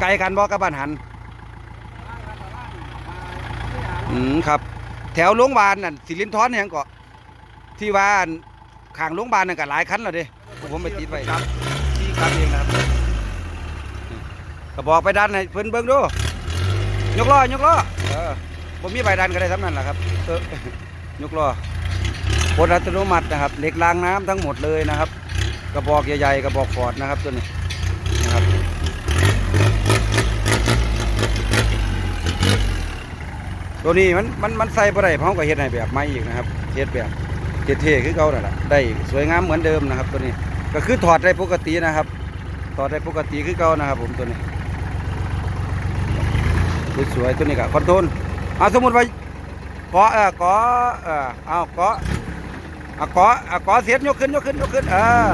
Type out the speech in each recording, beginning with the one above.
ไกลกันบ่กับบ้านหันอืมครับ แถวโรงพยาบาลนั่นสิรินทรเนี่ยงก็ที่ว่าอันข้างโรงพยาบาลนั่นก็หลายคันแล้วเด้ผมไปติดไว้ครับที่ครับเองนะครับก็บอกไปดันให้เพิ่นเบิ่งดูยกล้อยกล้อเออผมมีใบดันก็ได้สำนั่นแหละครับเออยกล้อปลดอัตโนมัตินะครับเหล็กรางน้ำทั้งหมดเลยนะครับ กระบอกใหญ่ๆกระบอกฟอร์ดนะครับตัวนี้นะครับ ตัวนี้มันมันมันใส่บ่ได้เพราะก็เฮ็ดให้แบบใหม่อีกนะครับเฮ็ดแบบเท่ๆคือเก่านั่นแหละได้สวยงามเหมือนเดิมนะครับ ตัวนี้ก็คือถอดได้ปกตินะครับ ถอดได้ปกติคือเก่านะครับ ผมตัวนี้สวยๆตัวนี้ก็คอนโทรลเอาสมมุติว่าเกาะเออเกาะเออเอาเกาะเอาเกาะเอาเกาะเสียดยกขึ้นยกขึ้นยกขึ้นเออ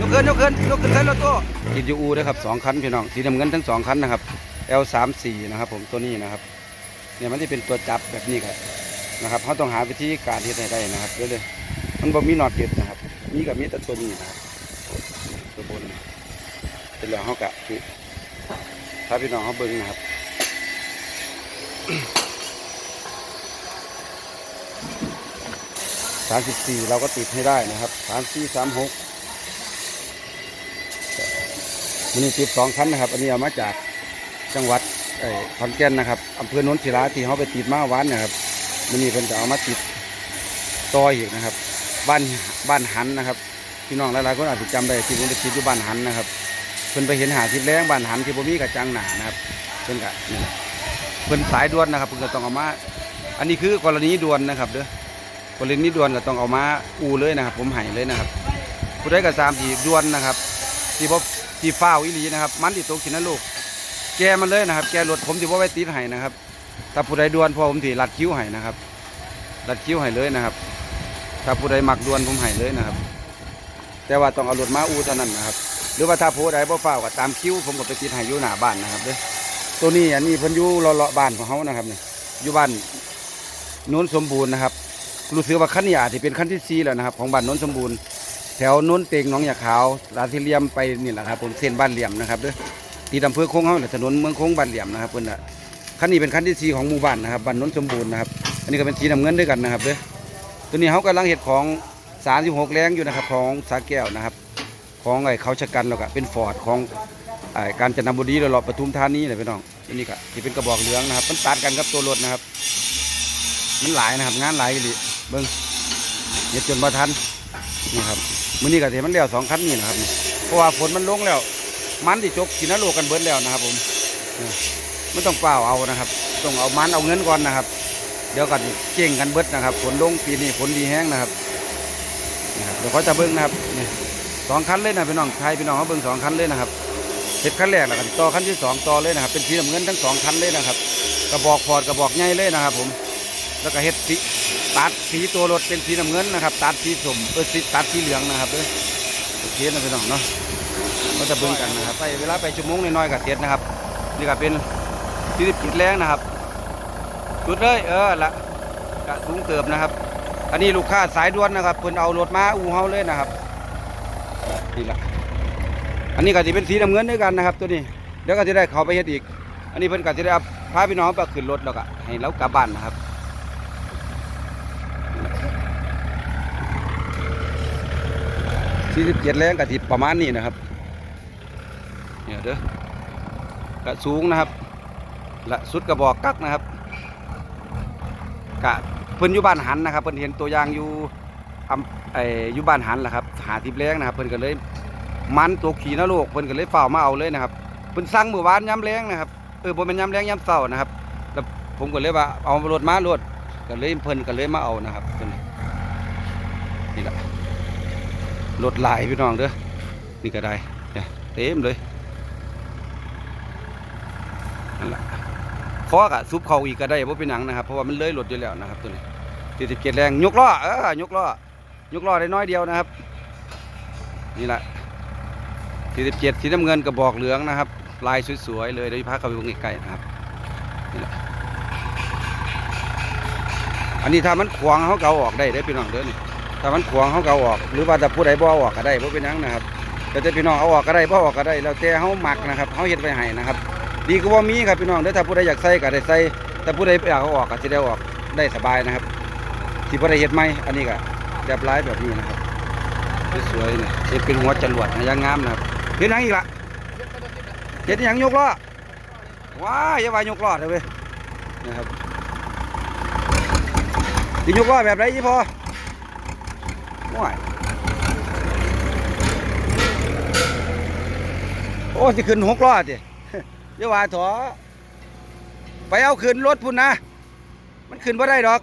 ยกขึ้นยกขึ้นยกขึ้นใส่รถตู้กินยูอูนะครับสองคันพี่น้องสีน้ำเงินทั้งสองคันนะครับ L 3 4 นะครับผมตัวนี้นะครับ เนี่ยมันจะเป็นตัวจับแบบนี้ครับนะครับเขาต้องหาวิธีการที่ให้ได้นะครับเลยเลยมันบ่มีน็อตเด็ดนะครับมีกับมีแต่ตัวนี้นะครับตัวบนเป็นแล้วเขากะคือถ้าพี่น้องเขาเบิ่งนะครับสามสิบสี่เราก็ติดให้ได้นะครับสามสี่สามหกมันนี่ติดสองคันนะครับ อันนี้เอามาจากจังหวัด ไอ้ขอนแก่นนะครับอำเภอโนนศิลาที่เขาไปติดมาวันนะครับมันนี่เพิ่นจะเอามาติดต่ออีกนะครับ บ้านบ้านหันนะครับพี่น้องหลายๆคนอาจจะจำได้ที่ผมไปติดอยู่บ้านหันนะครับเพิ่นไปเห็นหาทิพแรงบ้านหันที่บ่มีกระจังหนานะครับเพิ่นกะนี่เพิ่นสายด่วนนะครับเพิ่นก็ต้องเอามา อันนี้คือกรณีด่วนนะครับเด้อกรณีด่วนก็ต้องเอามาอูเลยนะครับ ผมให้เลยนะครับผู้ใดก็ตามที่ด่วนนะครับที่พบที่ฟ้าวอีหลีนะครับ มันที่ตกขินนลูก แกมันเลยนะครับ แกรถผมที่ว่าไว้ติดให้นะครับ ถ้าผู้ใดด่วนพอผมที่รัดคิ้วให้นะครับ รัดคิ้วให้เลยนะครับ ถ้าผู้ใดหมักด่วนผมให้เลยนะครับ แต่ว่าต้องเอารถมาอูเท่านั้นนะครับ หรือว่าถ้าผู้ใดบ่ฟ้าก็ตามคิ้วผมก็ไปติดให้อยู่หน้าบ้านนะครับเด้อตัวนี้อันนี้เพิ่นอยู่เลาะๆบ้านของเขานะครับนี่อยู่บ้านโน้นสมบูรณ์นะครับรู้สึกว่าขั้นนี้อาจจะเป็นขั้นที่สี่แล้วนะครับ ของบ้านโน้นสมบูรณ์ แถวโน้นเตงน้องยาขาวลาดที่เลียมไปนี่แหละครับผมเส้นบ้านเหลี่ยมนะครับเด้อ ที่อำเภอโค้งเขาแหละถนนเมืองโค้งบ้านเหลี่ยมนะครับเพิ่นน่ะขั้นนี้เป็นขั้นที่สี่ของหมู่บ้านนะครับบ้านนนสมบูรณ์นะครับอันนี้ก็เป็นสีน้ำเงินด้วยกันนะครับเด้อตัวนี้เขากำลังเห็ดของ 36 แรงอยู่นะครับของสาแก้วนะครับ ของไอ้เขาชะกันแล้วก็เป็นฟอร์ดของไอ้การจันทบุรีแล้วรอปทุมธานีเลยพี่น้องอันนี้ก็ที่เป็นกระบอกเหลืองนะครับมันตัดกันกับตัวรถนะครับมันหลายนะครับงานหลายอีหลีเบิ้งเห็ดจนบ่ทันนี่ครับมื้อนี้ก็สิมันแล้วสองคันนี่นะครับเพราะว่าฝนมันลงแล้ว มันที่จกกินนโลกันเบิดแล้วนะครับ ผมไม่ต้องเปล่าเอานะครับ ต้องเอามันเอาเงินก่อนนะครับ เดี๋ยวกันเจ๊งกันเบิดนะครับฝนลงปีนี้ฝนดีแห้งนะครับเดี๋ยวเขาจะเบิ้งนะครับนี่สองคันเลยนะพี่น้องไทยพี่น้องเขาเบิ้งสองคันเลยนะครับเห็ดคันแรกแล้วกันต่อคันที่สองต่อเลยนะครับ เป็นสีน้ำเงินทั้งสองคันเลยนะครับกระบอกฟอดกระบอกใหญ่เลยนะครับ ผม แล้วก็เฮ็ดสีตัดสีตัวรถเป็นสีน้ำเงินนะครับ ตัดสีสมเออสีตัดสีเหลืองนะครับเด้อโอเคนะพี่น้องเนาะ ก็จะเบิ่งกันนะครับไปเวลาไปชั่วโมงน้อยๆกับเสร็จนะครับ นี่ก็เป็นสีสิบจิตแรงนะครับ จุดเลยเออละกะสูงเติบนะครับ อันนี้ลูกค้าสายด่วนนะครับเพิ่นเอารถมาอู่เฮาเลยนะครับนี่ละอันนี้ก็จะเป็นสีน้ำเงินด้วยกันนะครับ ตัวนี้เดี๋ยวก็จะได้เขาไปเฮ็ดอีก อันนี้เพิ่นก็จะได้พาพี่น้องไปขึ้นรถแล้วก็ให้เรากลับบ้านนะครับ47แรงกะทิประมาณนี้นะครับ เนี่ยเด้อกะสูงนะครับละสุดกระบอกกักนะครับกะเพิ่นอยู่บ้านหันนะครับเพิ่นเห็นตัวอย่างอยู่อำไออยู่บ้านหันแหละครับหาทิพแรงนะครับเพิ่นก็เลยมันตัวขี่นรกเพิ่นก็เลยเฝ้ามาเอาเลยนะครับเพิ่นสั่งเมื่อวานย้ำแรงนะครับเออบ่แม่นย้ำแรงย้ำเศร้านะครับแล้วผมก็เลยว่าเอารถมารถก็เลยเพิ่นก็เลยมาเอานะครับเพิ่นนี่แหละรถหลายพี่น้องเด้อนี่ก็ได้เต็มเลย คอกะซุปเขาอีกก็ได้เพราะเป็นหนังนะครับ เพราะว่ามันเลื่อยรถอยู่แล้วนะครับตัวนี้ตีสิบเกียรแรงยกล้อเออยกล้อยกล้อได้น้อยเดียวนะครับ นี่แหละสี่สิบเจ็ดสีน้ำเงินกระบอกเหลืองนะครับ ลายสวยๆเลยเดี๋ยวพาเขาไปวงใกล้ๆนะครับนี่แหละอันนี้ถ้ามันขวางเขาเกาออกได้ได้พี่น้องเด้อนี่ถ้ามันขวางเขาเอาออก หรือว่าถ้าผู้ใดบ่อออกก็ได้เพราะเป็นหยังนะครับแต่จะพี่น้องเอาออกก็ได้บ่ออกก็ได้แล้วแต่เฮาหมักนะครับเฮาเฮ็ดไว้ให้นะครับ ดีก็บ่มีครับพี่น้องเด้อถ้าผู้ใดอยากใส่ก็ได้ใส่แต่ผู้ใดอยากเอาออกก็สิได้ออกได้สบายนะครับสิบ่ได้เฮ็ดใหม่อันนี้ก็แบบลายแบบนี้นะครับสวยๆนี่เฮ็ดเป็นหัวจรวดนะย่างงามนะครับเฮ็ดหยังอีกล่ะเฮ็ดหยังยกล้อว้ายอย่าว่ายกล้อเด้อเว้ยนะครับสิยกล้อแบบไหนอีพอว้ยโอ้สิขึ้นหกล้อดิ เยวว่าถอไปเอาขึ้นรถพุ่นนะ มันขึ้นบ่ได้ดอก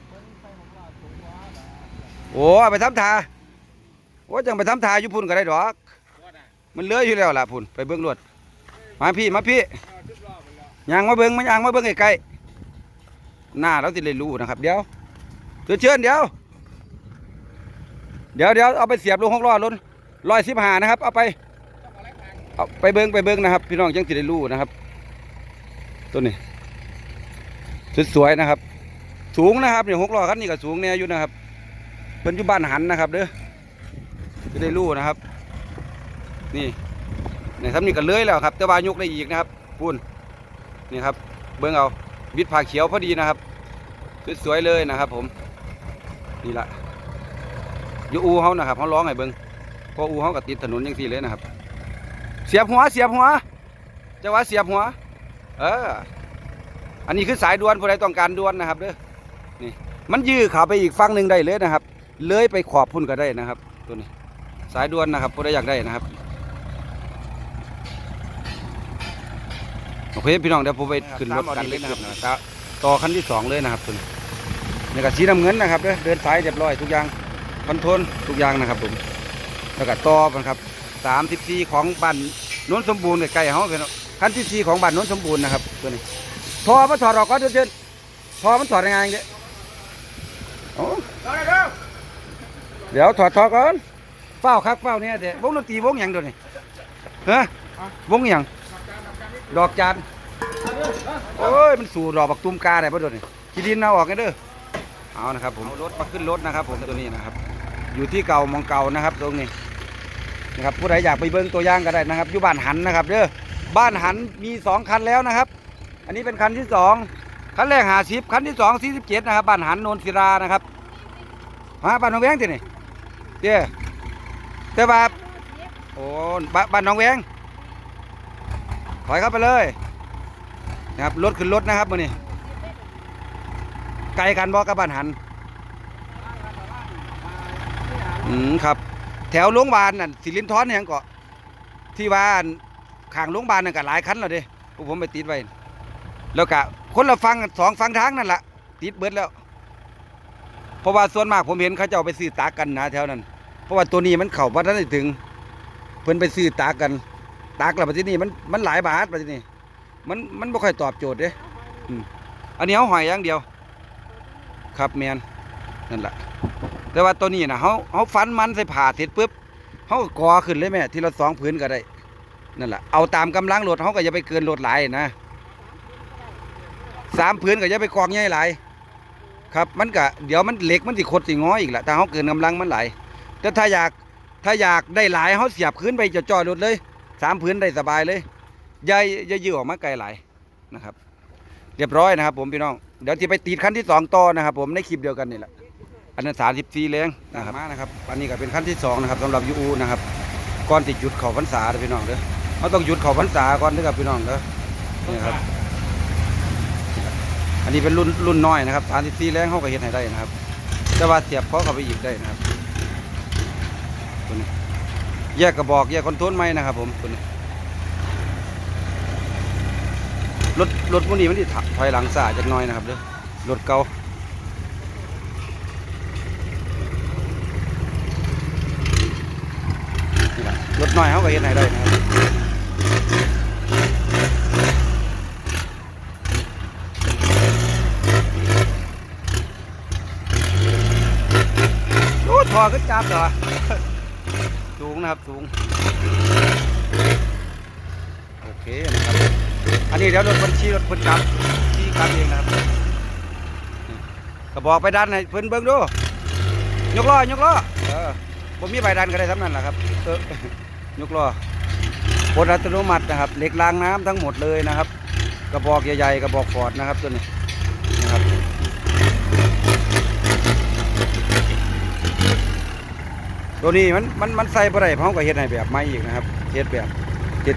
โอ้ไปทำทาโอ้จังไปทำทาอยู่พุ่นก็ได้ดอก มันเลื้อยอยู่แล้วล่ะพุ่นไปเบิ้งรถมาพี่มาพี่ยางมาเบิ้งมายางมาเบิ้งไกลๆหน้าเราติเลยรู้นะครับ เดี๋ยวเชิญเชิญเดี๋ยวเดี๋ยวเดี๋ยวเอาไปเสียบลงหกล้อรถร้อยสิบหานะครับ เอาไปเอาไปเบิ้งไปเบิ้งนะครับ พี่น้องยังสิได้รู้นะครับ ตัวนี้สวยๆนะครับ สูงนะครับเนี่ยหกล้อคันนี้ก็สูงแน่อยู่นะครับเพิ่นอยู่บ้านหันนะครับเด้อจะได้รู้นะครับ นี่เนี่ยทำนี่ก็เลื้อยแล้วครับ แต่ว่ายกได้อีกนะครับปูนนี่ครับ เบิ้งเอาวิดผ่าเขียวพอดีนะครับสวยๆเลยนะครับ ผมนี่ละอยู่อูเขานะครับเขาร้องให้เบิ้งเพราะอูเขาก็ติดถนนยังสี่เลยนะครับ เสียบหัวเสียบหัวจะว่าเสียบหัว เออ อันนี้คือสายด่วนผู้ใดต้องการด่วนนะครับเด้อนี่ มันยื้อขาไปอีกฝั่งหนึ่งได้เลยนะครับเลยไปขอบพุ่นก็ได้นะครับ ตัวนี้ สายด่วนนะครับผู้ใดอยากได้นะครับโอเคพี่น้องเดี๋ยวผมไปขึ้นรถกันเลยนะครับตาต่อคันที่สองเลยนะครับตัวนี้นี่ก็สีน้ำเงินนะครับเด้อเดินสายเรียบร้อยทุกอย่างคอนโทรลทุกอย่างนะครับผมแล้วก็ต่อนะครับสามสิบสี่ของบ้านโน้นสมบูรณ์ใกล้ๆเขาเป็น ขั้นที่สี่ของบ้านโน้นสมบูรณ์นะครับตัวนี้ทอมันถอดออกก็เดินๆทอมันถอดยังไงเด้โอ้เดี๋ยวถอดทอก่อนเฝ้าครับเฝ้าเนี่ยเดี๋ยววงดนตรีวงหยังเดี๋ยวนี้ฮะวงหยังดอกจานโอ้ยมันสู่ดอกบักตุ้มกาได้ป่ะเดี๋ยวนี้ขีดินเอาออกกันเด้อเอานะครับผมรถมาขึ้นรถนะครับ ผมตัวนี้นะครับ อยู่ที่เก่ามองเก่านะครับ ตรงนี้นะครับผู้ใดอยากไปเบิ้งตัวย่างก็ได้นะครับอยู่บ้านหันนะครับเด้อ บ้านหันมีสองคันแล้วนะครับ อันนี้เป็นคันที่สองคันแรกหาสิบคันที่สองสี่สิบเจ็ดนะครับบ้านหันโนนศิรานะครับฮะบ้านน้องแวงที่นี่เด้อแต่ว่าโอ้บ้านบ้านน้องแวงถอยเข้าไปเลยนะครับรถขึ้นรถนะครับมื่อนี้ไกลกันบ่กับบ้านหันอืมครับ แถวโรงพยาบาลนั่นสิรินทรเนี่ยงเกาะที่ว่าน ข้างโรงพยาบาลนั่นก็หลายคันแล้วเด้พวกผมไปติดไว้ แล้วก็คนละฟังสองฟังทางนั่นละติดเบิดแล้ว เพราะว่าส่วนมากผมเห็นเขาเจ้าไปซื้อตากันนะแถวนั้น เพราะว่าตัวนี้มันเข่าวัดนั้นถึง เพิ่นไปซื้อตากัน ตากแล้วปัจจุบันนี้มันมันหลายบาทปัจจุบันนี้มันมันบ่ค่อยตอบโจทย์เด้อันนี้เขาหอยอย่างเดียว ครับแมนนั่นแหละแต่ว่าตัวนี้นะเขาเขาฟันมันใส่ผ่าเสร็จปุ๊บเขาก็กอขึ้นเลยแม่ทีละสองพื้นก็ได้ นั่นแหละเอาตามกำลังรถเขาก็อย่าไปเกินรถหลายนะสามพื้นก็อย่าไปกองใหญ่หลายครับมันก็เดี๋ยวมันเหล็กมันสิคดสิง้ออีกแหละถ้าเขาเกินกำลังมันหลายแต่ถ้าอยากถ้าอยากได้หลายเขาเสียบพื้นไปจะจ่อๆรถเลยสามพื้นได้สบายเลยยาอย่ายื้อออกมาไกลหลายนะครับ เรียบร้อยนะครับ ผมพี่น้องเดี๋ยวที่ไปตีดขั้นที่สองต่อนะครับ ผมในคลิปเดียวกันนี่แหละอันนั้นสามสิบสี่แรงนะครับมานะครับอันนี้ก็เป็นขั้นที่สองนะครับสำหรับยูอูนะครับก่อนที่หยุดเขาพรรษาพี่น้องเด้อ เขาต้องหยุดเขาพรรษาก่อนเด้อครับพี่น้องเด้อนี่ครับ อันนี้เป็นรุ่นรุ่นน้อยนะครับสามสิบสี่แรงเขาก็เห็นให้ได้นะครับ แต่ว่าเสียบเขาเข้าไปอีกได้นะครับตัวนี้แยกกระบอกแยกคอนโทรลไหมนะครับ ผมตัวนี้รถรถพวกนี้มันที่ถอยหลังสาจากน้อยนะครับเด้อรถเก่าลดน้อยเขาก็เห็นให้ได้นะครับ โอ้ทอขึ้นจับเหรอสูงนะครับสูง โอเคนะครับ อันนี้เดี๋ยวรถคนชี้รถคนจับชี้ขับเองนะครับนี่ก็บอกไปดันให้เพิ่นเบิ่งดูยกล้อยกล้อเออผมมีใบดันก็ได้สำนั่นแหละครับเออยกล้อปลดอัตโนมัตินะครับเหล็กรางน้ำทั้งหมดเลยนะครับ กระบอกใหญ่ๆกระบอกฟอร์ดนะครับตัวนี้นะครับ ตัวนี้มันมันมันใส่บ่ได้เพราะก็เฮ็ดให้แบบใหม่อีกนะครับเฮ็ดแบบ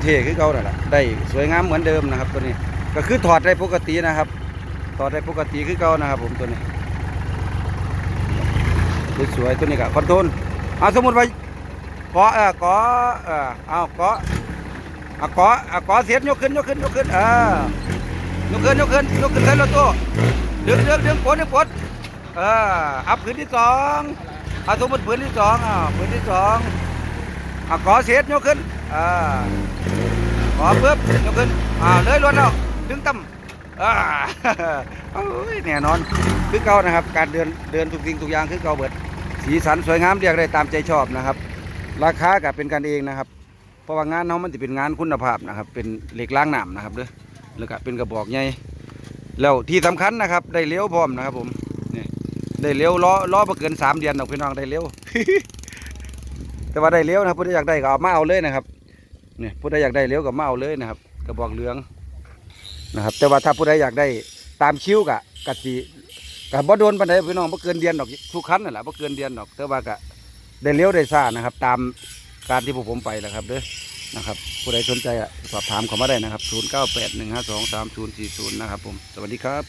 เท่ๆคือเก่านั่นแหละได้สวยงามเหมือนเดิมนะครับ ตัวนี้ก็คือถอดได้ปกตินะครับ ถอดได้ปกติคือเก่านะครับ ผมตัวนี้สวยๆตัวนี้ก็คอนโทรลเอาสมมุติว่าเกาะเออเกาะเออเอาเกาะเอาเกาะเอาเกาะเสียบยกขึ้นยกขึ้นยกขึ้นเออยกขึ้นยกขึ้นยกขึ้นใส่รถตู้ดึงดึงดึงปลดดึงปลดเอออัพพื้นที่สอง เอาสมมติพื้นที่สองอ่าพื้นที่สองเอาเกาะเสียบยกขึ้นออเกาะปึ๊บยกขึ้นอ่าเลยรถแล้วดึงต่ำอ่าโอ้ยแน่นอนคือเก่านะครับ การเดินเดินทุกสิ่งทุกอย่างคือเก่าเบิด สีสันสวยงามเรียกได้ตามใจชอบนะครับ ราคาก็เป็นกันเองนะครับเพราะว่างานเขามันจะเป็นงานคุณภาพนะครับ เป็นเหล็กล้างน้ำนะครับเด้อแล้วก็เป็นกระบอกใหญ่แล้วที่สำคัญนะครับ ได้เลี้ยวพร้อมนะครับผม ได้เลี้ยวล้อล้อมาเกินสามเดือนหรอกพี่น้องได้เลี้ยวแต่ว่าได้เลี้ยวนะผู้ใดอยากได้ก็เอามาเอาเลยนะครับเนี่ยผู้ใดอยากได้เลี้ยวก็มาเอาเลยนะครับกระบอกเหลืองนะครับ แต่ว่าถ้าผู้ใดอยากได้ตามคิวกะกะสีกับบ่โดนปานใดพี่น้องบ่เกินเดือนดอกทุกคันนั่นแหละบ่เกินเดือนดอกแต่ว่ากะได้เลี้ยวได้ซ่านะครับ ตามการที่พวกผมไปนะครับเด้อนะครับ ผู้ใดสนใจอะสอบถามเขามาได้นะครับ 0981523040 นะครับผม สวัสดีครับ